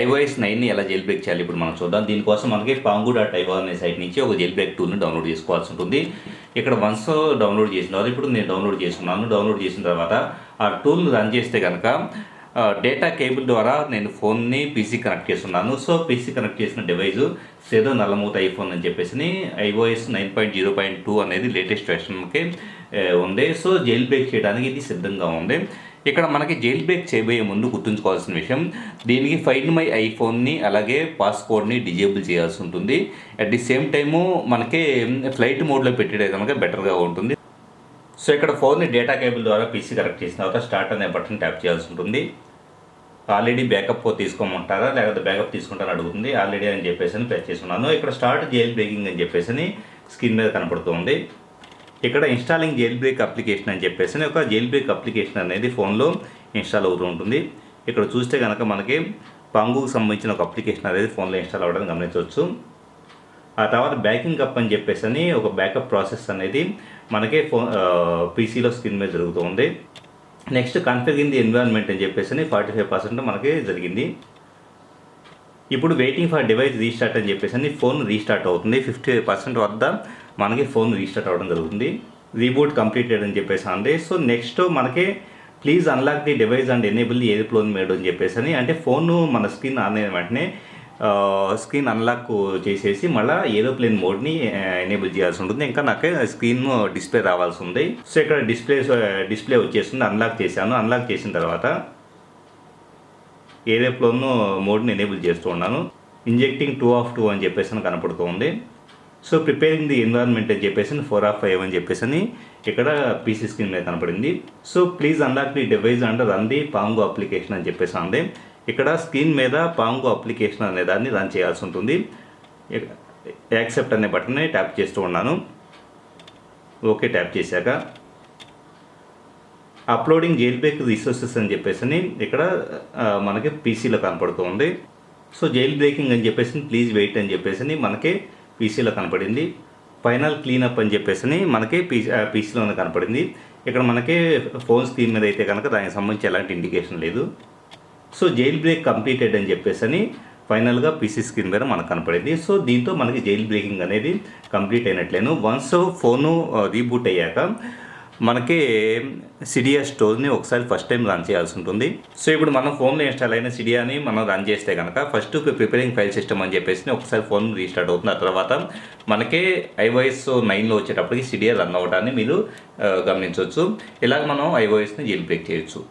IOS నైన్ని ఎలా gel break చేయాలి? ఇప్పుడు మనం చూద్దాం. దీనికోసం మనకి పాంగు డాట్ ఐఓ అనే సైట్ నుంచి ఒక జెల్ బ్రేక్ టూల్ని డౌన్లోడ్ చేసుకోవాల్సి ఉంటుంది. ఇక్కడ వన్స్ డౌన్లోడ్ చేసిన తర్వాత ఇప్పుడు నేను డౌన్లోడ్ చేసుకున్నాను. డౌన్లోడ్ చేసిన తర్వాత ఆ టూల్ని రన్ చేస్తే కనుక డేటా కేబుల్ ద్వారా నేను ఫోన్ని పీసీ కనెక్ట్ చేస్తున్నాను. సో పీసీ కనెక్ట్ చేసిన డివైస్ సేదో నల్లమూత ఐఫోన్ అని చెప్పేసి iOS nine point zero point two అనేది లేటెస్ట్ వెర్షన్కి ఉంది. సో జైల్ బ్రేక్ చేయడానికి ఇది సిద్ధంగా ఉంది. ఇక్కడ మనకి జైల్ బ్రేక్ చేయబోయే ముందు గుర్తుంచుకోవాల్సిన విషయం దీనికి ఫైండ్ మై ఐఫోన్ని అలాగే పాస్కోడ్ని డిజేబుల్ చేయాల్సి ఉంటుంది. అట్ ది సేమ్ టైము మనకి ఫ్లైట్ మోడ్లో పెట్టేది కనుక బెటర్గా ఉంటుంది. సో ఇక్కడ ఫోన్ని డేటా కేబుల్ ద్వారా పీసీ కనెక్ట్ చేసిన తర్వాత స్టార్ట్ అనే బటన్ ట్యాప్ చేయాల్సి ఉంటుంది. ఆల్రెడీ బ్యాకప్ తీసుకోమంటారా? లేకపోతే బ్యాకప్ తీసుకుంటారా అడుగుతుంది. ఆల్రెడీ అని చెప్పేసి అని ప్రెస్ చేస్తున్నాను. ఇక్కడ స్టార్ట్ జైల్ బ్రేకింగ్ అని చెప్పేసి అని స్క్రీన్ మీద కనపడుతుంది. ఇక్కడ ఇన్స్టాలింగ్ జైల్ బ్రేక్ అప్లికేషన్ అని చెప్పేసి ఒక జైల్ బ్రేక్ అప్లికేషన్ అనేది ఫోన్లో ఇన్స్టాల్ అవుతూ ఉంటుంది. ఇక్కడ చూస్తే కనుక మనకి పాంగుకు సంబంధించిన ఒక అప్లికేషన్ అనేది ఫోన్లో ఇన్స్టాల్ అవ్వడం గమనించవచ్చు. ఆ తర్వాత బ్యాకింగ్ అప్ అని చెప్పేసి అని ఒక బ్యాకప్ ప్రాసెస్ అనేది మనకి ఫోన్ పీసీలో స్క్రీన్ మీద జరుగుతుంది నెక్స్ట్ కన్ఫిగరింగ్ ది ఎన్విరాన్మెంట్ అని చెప్పేసి ఫార్టీ ఫైవ్ పర్సెంట్ మనకి జరిగింది. ఇప్పుడు వెయిటింగ్ ఫర్ డివైస్ రీస్టార్ట్ అని చెప్పేసి ఫోన్ రీస్టార్ట్ అవుతుంది. ఫిఫ్టీ పర్సెంట్ వద్ద మనకి ఫోన్ రీస్టార్ట్ అవ్వడం జరుగుతుంది. రీబూట్ కంప్లీటెడ్ అని చెప్పేసి అంది. సో నెక్స్ట్ మనకి please unlock the device and enable the airplane mode అని చెప్పేసి అని అంటే ఫోన్ మన స్క్రీన్ ఆన్ అయిన వెంటనే స్క్రీన్ అన్లాక్ చేసేసి మళ్ళీ ఏరోప్లేన్ మోడ్ని ఎనేబుల్ చేయాల్సి ఉంటుంది. ఇంకా నాకు స్క్రీన్ డిస్ప్లే రావాల్సి ఉంది. సో ఇక్కడ డిస్ప్లే డిస్ప్లే వచ్చేస్తుంది అన్లాక్ చేశాను. అన్లాక్ చేసిన తర్వాత ఏరోప్లోన్ మోడ్ని ఎనేబుల్ చేస్తూ ఉన్నాను. ఇంజెక్టింగ్ టూ ఆఫ్ టూ అని చెప్పేసి కనపడుతూ ఉంది. సో ప్రిపేరింగ్ ది ఎన్విరాన్మెంట్ అని చెప్పేసి ఫోర్ ఆఫ్ ఫైవ్ అని చెప్పేసి అని ఇక్కడ పీసీ స్క్రీన్ మీద కనపడింది. So please unlock the device and run the Pangu application అని చెప్పేసి ఉంది ఇక్కడ స్క్రీన్ మీద పాంగో అప్లికేషన్ అనే దాన్ని రన్ చేయాల్సి ఉంటుంది. యాక్సెప్ట్ అనే బటన్ని ట్యాప్ చేస్తూ ఉన్నాను. ఓకే ట్యాప్ చేశాక. అప్లోడింగ్ జైల్ బ్రేక్ రిసోర్సెస్ అని చెప్పేసి అని ఇక్కడ మనకి పీసీలో కనపడుతుంది సో జైల్ బ్రేకింగ్ అని చెప్పేసి ప్లీజ్ వెయిట్ అని చెప్పేసి మనకి పీసీలో కనపడింది. ఫైనల్ క్లీనప్ అని చెప్పేసి మనకి పీ పీసీలోనే కనపడింది. ఇక్కడ మనకి ఫోన్ స్క్రీన్ మీద అయితే కనుక దానికి సంబంధించి ఎలాంటి ఇండికేషన్ లేదు. సో జైల్ బ్రేక్ కంప్లీటెడ్ అని చెప్పేసి అని ఫైనల్గా పీసీ స్క్రీన్ మీద మనకు కనపడింది. సో దీంతో మనకి జైల్ బ్రేకింగ్ అనేది కంప్లీట్ అయినట్లేను. వన్స్ ఫోను రీబూట్ అయ్యాక మనకి సిడియా స్టోర్ని ఒకసారి ఫస్ట్ టైం రన్ చేయాల్సి ఉంటుంది. సో ఇప్పుడు మనం ఫోన్లో ఇన్స్టాల్ అయిన సిడియాని మనం రన్ చేస్తే కనుక ఫస్ట్ ప్రిపేరింగ్ ఫైల్ సిస్టమ్ అని చెప్పేసి ఒకసారి ఫోన్ రీస్టార్ట్ అవుతుంది. ఆ తర్వాత మనకి ఐఓఎస్ నైన్లో వచ్చేటప్పటికి సిడియా రన్ అవ్వడాన్ని మీరు గమనించవచ్చు. ఇలాగ మనం ఐఓఎస్ని జీల్ బ్రేక్ చేయొచ్చు.